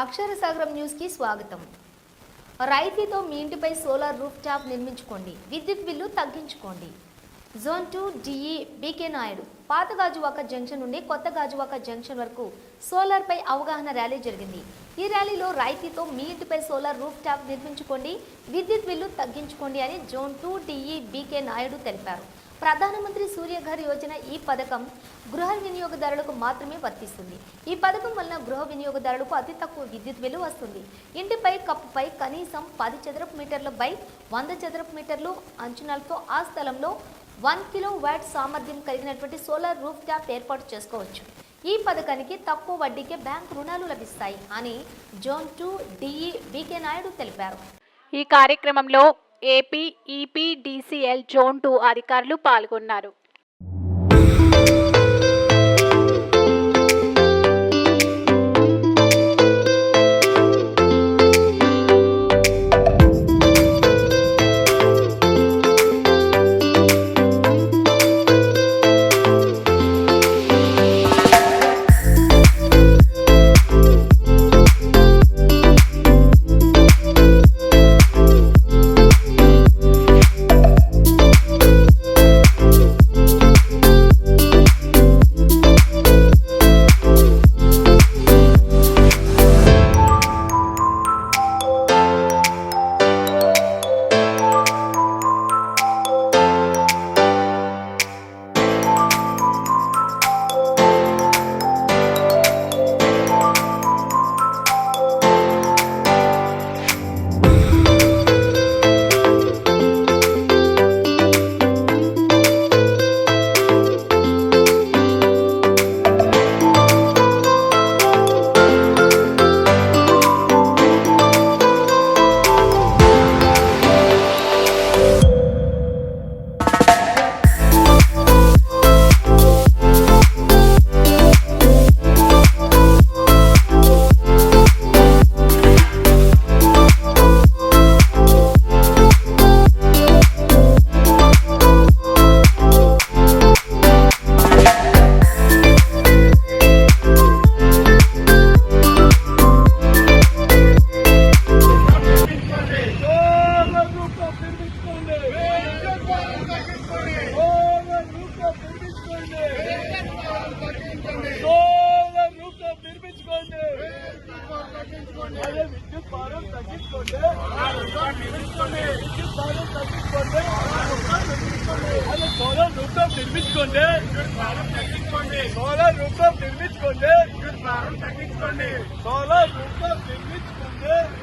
అక్షరసాగరం న్యూస్కి స్వాగతం. రైతీతో మీ ఇంటిపై సోలార్ రూఫ్ టాప్ నిర్మించుకోండి. విద్యుత్ బిల్లు తగ్గించుకోండి. Zone two DE BK Naidu. పాత గాజువాక జంక్షన్ నుండి కొత్త గాజువాక జంక్షన్ వరకు సోలార్పై అవగాహన ర్యాలీ జరిగింది. ఈ ర్యాలీలో రాయితీతో మీ ఇంటిపై సోలార్ రూఫ్ ట్యాప్ నిర్మించుకోండి విద్యుత్ బిల్లు తగ్గించుకోండి అని zone two DE BK Naidu తెలిపారు. ప్రధానమంత్రి సూర్యఘర్ యోజన ఈ పథకం గృహ వినియోగదారులకు మాత్రమే వర్తిస్తుంది. ఈ పథకం వలన గృహ వినియోగదారులకు అతి తక్కువ విద్యుత్ బిల్లు వస్తుంది. ఇంటిపై కప్పుపై కనీసం పది చదరపు మీటర్ల బై వంద చదరపు మీటర్లు అంచనాలతో ఆ స్థలంలో వన్ కిలో వాట్ సామర్థ్యం కలిగినటువంటి సోలార్ రూఫ్ ట్యాప్ ఏర్పాటు చేసుకోవచ్చు. ఈ పథకానికి తక్కువ వడ్డీకే బ్యాంక్ రుణాలు లభిస్తాయి అని zone two DE B K Naidu తెలిపారు. ఈ కార్యక్రమంలో ఏపీ ఈపీడీసీఎల్ జోన్ టూ అధికారులు పాల్గొన్నారు. సోలార్ రూప్ టాప్ నిర్మించుకోండి సోలార్ రూప్ టాప్ నిర్మించుకోండి సోలార్ రూప్ టాప్ నిర్మించుకోండి